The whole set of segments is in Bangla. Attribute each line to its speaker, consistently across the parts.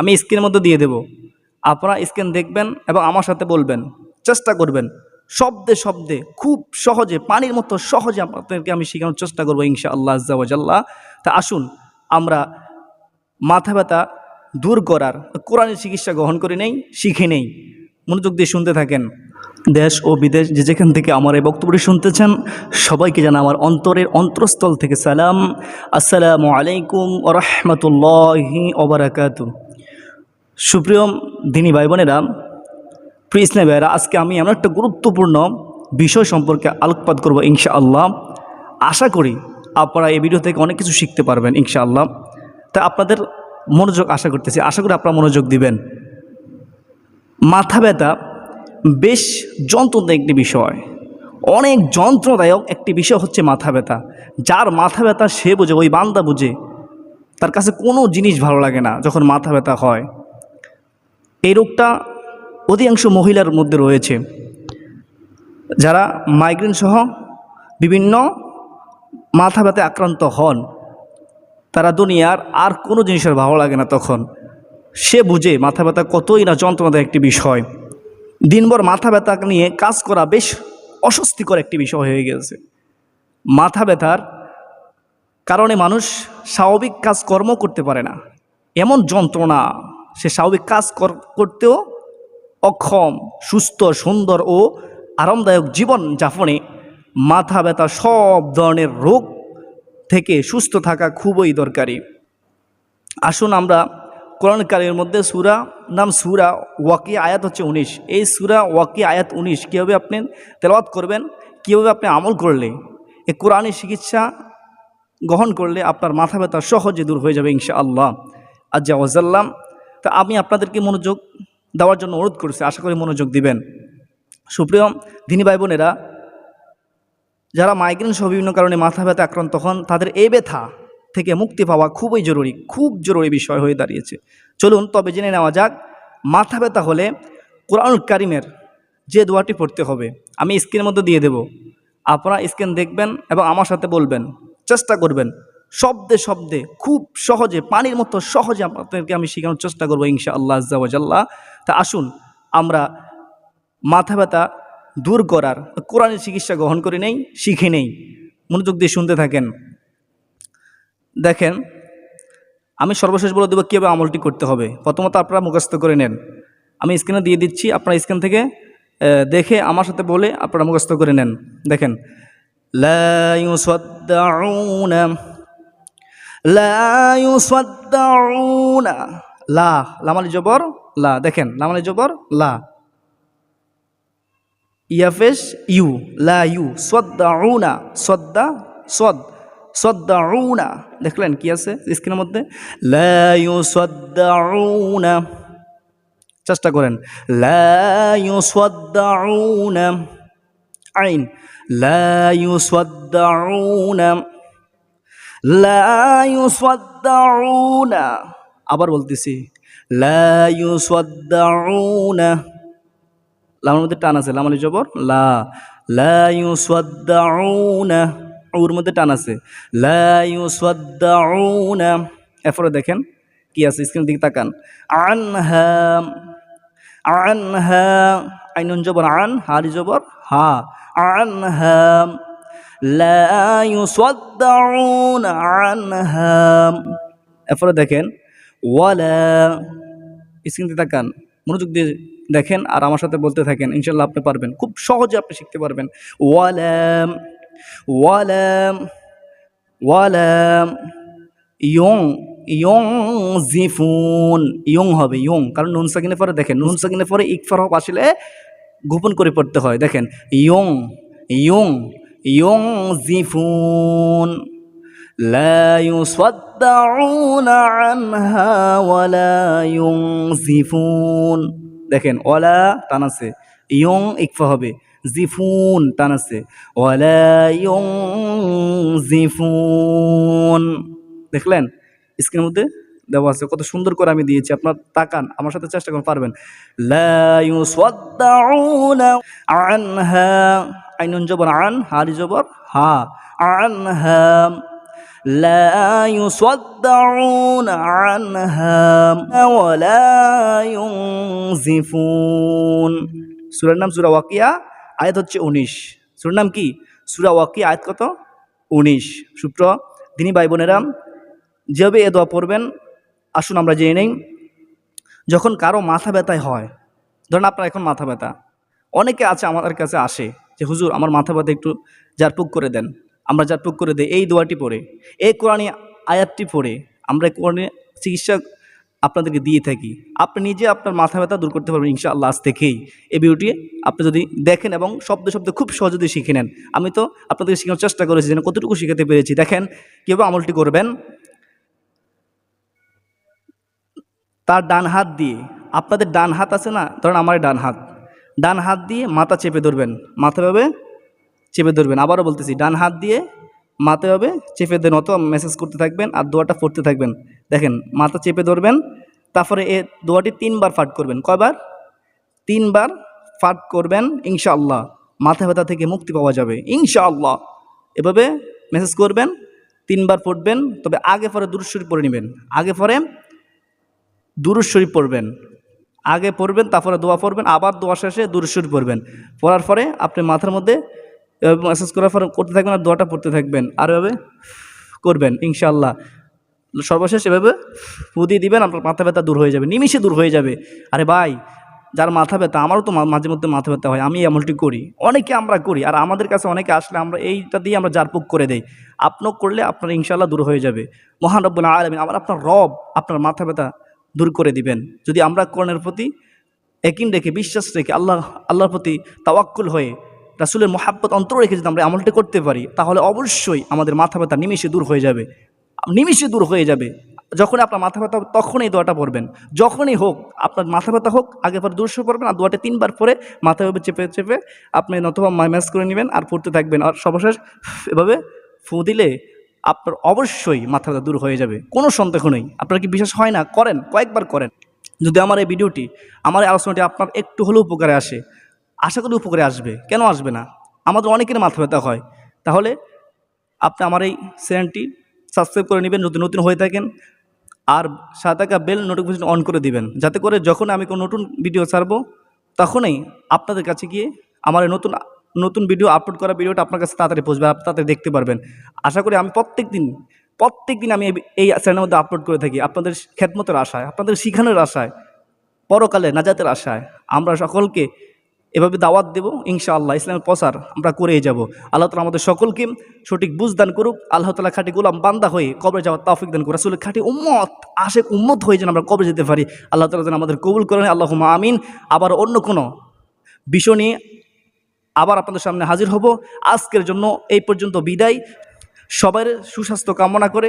Speaker 1: আমি স্ক্রিনের মধ্যে দিয়ে দেব। আপনারা স্ক্রিন দেখবেন এবং আমার সাথে বলবেন। চেষ্টা করবেন। শব্দে শব্দে, খুব সহজে, পানির মতো সহজে আপনাদেরকে আমি শেখানোর চেষ্টা করব ইনশা আল্লাহ আজ্লাহ তা আসুন, আমরা মাথা ব্যথা দূর করার, কোরআনের চিকিৎসা গ্রহণ করে নেই, শিখে নেই। মনোযোগ দিয়ে শুনতে থাকেন। দেশ ও বিদেশ যে যেখান থেকে আমার এই বক্তব্যটি শুনতেছেন, সবাইকে জানা আমার অন্তরের অন্তরস্থল থেকে সালাম। আসসালামু আলাইকুম ওরহমতুল্লাহি ওবরাকাত সুপ্রিয় দিনী ভাই বোনেরা প্রিয় ইসলাম ভাইয়েরা আজকে আমি এমন একটা গুরুত্বপূর্ণ বিষয় সম্পর্কে আলোকপাত করব ইনশা আল্লাহ আশা করি আপনারা এই ভিডিও থেকে অনেক কিছু শিখতে পারবেন ইনশা আল্লাহ তা আপনাদের মনোযোগ আশা করতেছি, আশা করি আপনারা মনোযোগ দিবেন। মাথা ব্যথা বেশ যন্ত্রণাদায়ক একটি বিষয়। অনেক যন্ত্রণাদায়ক একটি বিষয় হচ্ছে মাথা ব্যথা। যার মাথা ব্যথা সে বোঝে, ওই বান্দা বুঝে, তার কাছে কোনো জিনিস ভালো লাগে না যখন মাথা ব্যথা হয়। এই রোগটা অধিকাংশ মহিলার মধ্যে রয়েছে। যারা মাইগ্রেন সহ বিভিন্ন মাথা ব্যথায় আক্রান্ত হন, তারা দুনিয়ার আর কোনো জিনিসের ভালো লাগে না তখন। সে বুঝে মাথা ব্যথা কতই না যন্ত্রণাদায়ক একটি বিষয়। দিনভর মাথা ব্যথা নিয়ে কাজ করা বেশ অস্বস্তিকর একটি বিষয় হয়ে গেছে। মাথা ব্যথার কারণে মানুষ স্বাভাবিক কাজকর্ম করতে পারে না। এমন যন্ত্রণা সে স্বাভাবিক কাজ কর- করতেও অক্ষম, সুস্থ, সুন্দর ও আরামদায়ক জীবন যাপনে মাথা ব্যথা সব ধরনের রোগ থেকে সুস্থ থাকা খুবই দরকারি। আসুন আমরা কোরআন কালের মধ্যে সুরা, নাম সুরা ওয়াকি আয়াত হচ্ছে উনিশ। এই সুরা ওয়াকি আয়াত উনিশ কীভাবে আপনি তেলাওয়াত করবেন, কীভাবে আপনি আমল করলে এই কোরআনের চিকিৎসা গ্রহণ করলে আপনার মাথা ব্যথা সহজে দূর হয়ে যাবে ইনশা আল্লাহ আজ্জা ওয়াজাল্লাম তা আমি আপনাদেরকে মনোযোগ দেওয়ার জন্য অনুরোধ করছি, আশা করি মনোযোগ দিবেন। সুপ্রিয় দিনী ভাই বোনেরা, যারা মাইগ্রেন সহ বিভিন্ন কারণে মাথা ব্যথা আক্রান্ত হন, তাদের এই ব্যথা থেকে মুক্তি পাওয়া খুবই জরুরি, খুব জরুরি বিষয় হয়ে দাঁড়িয়েছে। চলুন, তবে জেনে নেওয়া যাক, মাথা ব্যথা হলে কোরআনুল কারিমের যে দোয়াটি পড়তে হবে, আমি স্ক্রিনের মধ্যে দিয়ে দেব। আপনারা স্ক্রিন দেখবেন এবং আমার সাথে বলবেন, চেষ্টা করবেন। শব্দে শব্দে, খুব সহজে, পানির মতো সহজে আপনাদেরকে আমি শেখানোর চেষ্টা করব ইনশা আল্লাহ আজ্লাহ তা আসুন, আমরা মাথা ব্যথা দূর করার, কোরআনের চিকিৎসা গ্রহণ করে নেই, শিখে নেই। মনোযোগ দিয়ে শুনতে থাকেন। দেখেন, আমি সর্বশেষ বলে দেবো কীভাবে আমলটি করতে হবে। প্রথমত আপনারা মুখস্থ করে নেন। আমি স্ক্রিনে দিয়ে দিচ্ছি, আপনারা স্ক্রিন থেকে দেখে আমার সাথে বলে আপনারা মুখস্থ করে নেন। দেখেন, লা ইউসাদ্দাউনা লা ইউসাদ্দাউনা, লা, লামালি জবর, লা, দেখেন, লামালি জবর, লা। ইয়াফেস ইউ, লা ইউ, সদ্দাউনা, সদ্দা, সদ, সদ্দাউনা। দেখলেন কি আছে স্ক্রিনের মধ্যে? লা ইউ সদ্দাউনা চেষ্টা করেন। লা ইউ সদ্দাউনা আইন। লা ইউ সদ্দাউনা আবার বলতেছি, লা ইউ সদ্দাউনা লামের মধ্যে টান আছে লামালি জবর, লা। ওর মধ্যে টান আছে, লা ইউসাদ্দাউনা। এরপরে দেখেন কি আছে স্ক্রিন দিকে তাকান। আনহা আনহা, আইনুন জবর, আন হারি জবর, হা। আনহা এরপরে দেখেন, ওয়ালা স্ক্রিন দিয়ে তাকান, মনোযোগ দিয়ে দেখেন আর আমার সাথে বলতে থাকেন ইনশাল্লাহ আপনি পারবেন। খুব সহজে আপনি শিখতে পারবেন। ওয়ালাম ওয়ালাম ওয়ালাম ইয়ং ইয়ং জিফুন, ইয়ং হবে, ইয়ং। কারণ নুন সাকিনের পরে দেখেন, নুন সাকিনের পরে ইকফার হব আসলে গোপন করে পড়তে হয়। দেখেন, ইয়ং ইয়ং ইয়ং জিফুন لا يصدعون عنها ولا ينزفون দেখেন ওলা টান আছে ইয়ং ইকফা হবে জিফুন টান আছে ওয়ালা ইয়ং জিফুন দেখলেন স্ক্রিনের মধ্যে দেওয়া আছে কত সুন্দর করে আমি দিয়েছি আপনার তাকান আমার সাথে চেষ্টা করুন পারবেন লা ইউসাদ্দাউনা আনহা আইনুন জবর আন হারি জবর হা আনহা لا يصدعون عنها ولا ينزفون সূরার নাম সূরা ওয়াকিয়া আয়াত হচ্ছে উনিশ সূরার নাম কি সূরা ওয়াকিয়া আয়াত কত উনিশ সূত্র দিনী ভাই বোনেরা যেভাবে এ দোয়া পড়বেন আসুন আমরা জেনে নেই যখন কারো মাথা ব্যথায় হয় ধরেন আপনার এখন মাথা ব্যথা অনেকে আছে আমাদের কাছে আসে যে, হুজুর, আমার মাথা ব্যথা একটু জারপুক করে দেন। আমরা জারপুক করে দেই, এই দোয়াটি পড়ে। এই কোরআনী আয়াতটি পড়ে, আমরা কোরআনে চিকিৎসা আপনাদেরকে দিয়ে থাকি। আপনি নিজে আপনার মাথা ব্যথা দূর করতে পারবেন ইনশাআল্লাহ আজ থেকেই। এই ভিডিওটি আপনি যদি দেখেন এবং শব্দ শব্দ খুব সহজে শিখে নেন, আমি তো আপনাদের শেখানোর চেষ্টা করেছি যেন কতটুকু শিখাতে পেরেছি। দেখেন কীভাবে আমলটি করবেন। তার ডান হাত দিয়ে, আপনাদের ডান হাত আছে না? ধরেন আমার ডান হাত। ডান হাত দিয়ে মাথা চেপে ধরবেন। মাথা ভাবে চেপে ধরবেন। আবারও বলতেছি, ডান হাত দিয়ে মাথা ভাবে চেপে দেন অত মেসেজ করতে থাকবেন আর দোয়াটা পড়তে থাকবেন। দেখেন, মাথা চেপে ধরবেন, তারপরে এ দোয়াটি তিনবার ফাট করবেন। কয়বার? তিনবার ফাট করবেন, ইনশাআল্লাহ। মাথা ব্যথা থেকে মুক্তি পাওয়া যাবে, ইনশাআল্লাহ। এভাবে মেসেজ করবেন, তিনবার পড়বেন, তবে আগে পরে দুরুশ্বরী পড়ে নেবেন। আগে পরে দুরুদ শরীফ পড়বেন। আগে পড়বেন, তারপরে দোয়া পড়বেন, আবার দোয়া শেষে দুরুদ শরীফ পড়বেন। পড়ার পরে আপনি মাথার মধ্যে মেসেজ করার পরে করতে থাকবেন আর দোয়াটা পড়তে থাকবেন। আর এভাবে করবেন ইনশাল্লাহ সর্বশেষ এভাবে ফু দিবেন, আপনার মাথা ব্যথা দূর হয়ে যাবে, নিমিষে দূর হয়ে যাবে। আরে ভাই, যার মাথা ব্যথা, আমারও তো মাঝে মধ্যে মাথা ব্যথা হয়, আমি এমনটি করি। অনেকে আমরা করি, আর আমাদের কাছে অনেকে আসলে আমরা এইটা দিয়ে আমরা জারপুক করে দেই। আপনিও করলে আপনার ইনশাল্লাহ দূর হয়ে যাবে। মহান রব্বুল আলমিন, আমার আপনার রব, আপনার মাথা ব্যথা দূর করে দিবেন। যদি আমরা কোরআনের প্রতি একিন রেখে, বিশ্বাস রেখে, আল্লাহ, আল্লাহর প্রতি তাওয়াক্কুল হয়ে, রাসুলের মোহাব্বত অন্তর রেখে যদি আমরা আমলটি করতে পারি, তাহলে অবশ্যই আমাদের মাথা ব্যথা নিমিষে দূর হয়ে যাবে। নিমিষে দূর হয়ে যাবে। যখন আপনার মাথা ব্যথা তখনই দোয়াটা পড়বেন। যখনই হোক, আপনার মাথা ব্যথা হোক, আগে পর দুশো পড়বেন, আর দোয়াটা তিনবার পরে মাথা ভাবে চেপে চেপে আপনি নতুবা ম্যাচ করে নেবেন, আর পড়তে থাকবেন। আর সর্বশেষ, এভাবে ফু দিলে আপনার অবশ্যই মাথা ব্যথা দূর হয়ে যাবে। কোনো সন্দেহ নেই। আপনার কি বিশ্বাস হয় না? করেন, কয়েকবার করেন। যদি আমার এই ভিডিওটি, আমার এই আলোচনাটি আপনার একটু হলেও উপকারে আসে, আশা করি উপকারে আসবে। কেন আসবে না? আমাদের অনেকের মাথা ব্যথা হয়। তাহলে আপনি আমার এই চ্যানেলটি সাবস্ক্রাইব করে নেবেন, যদি নতুন হয়ে থাকেন, আর সাত টাকা বেল নোটিফিকেশন অন করে দিবেন। যাতে করে যখন আমি কোনো নতুন ভিডিও ছাড়বো, তখনই আপনাদের কাছে গিয়ে আমার নতুন নতুন ভিডিও আপলোড করা ভিডিওটা আপনার কাছে তাড়াতাড়ি পৌঁছবে, আপনি তাড়াতাড়ি দেখতে পারবেন। আশা করি আমি প্রত্যেক দিন প্রত্যেক দিন আমি এই- চ্যানেলের মধ্যে আপলোড করে থাকি। আপনাদের খেদমতের আশায়, আপনাদের শিখানোর আশায়, পরকালে নাজাতের আশায় আমরা সকলকে এভাবে দাওয়াত দেব, ইনশাআল্লাহ ইসলামের প্রচার আমরা করেই যাব। আল্লাহ তালা আমাদের সকলকে সঠিক বুঝ দান করুক, আল্লাহ তালা খাঁটি গোলাম বান্দা হয়ে কবরে যাওয়ার তাফিক দান করুক আসলে খাটি উম্মত, আশেক উম্মত হয়ে যেন আমরা কবরে যেতে পারি। আল্লাহ তালা যেন আমাদের কবুল করেন আল্লাহ আমিন। আবার অন্য কোনো বিষয় নিয়ে আবার আপনাদের সামনে হাজির হব। আজকের জন্য এই পর্যন্ত বিদায়। সবার সুস্বাস্থ্য কামনা করে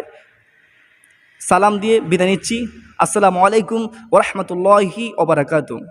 Speaker 1: সালাম দিয়ে বিদায় নিচ্ছি। আসসালামু আলাইকুম ওরহমতুল্লাহি ওবরাকাতুম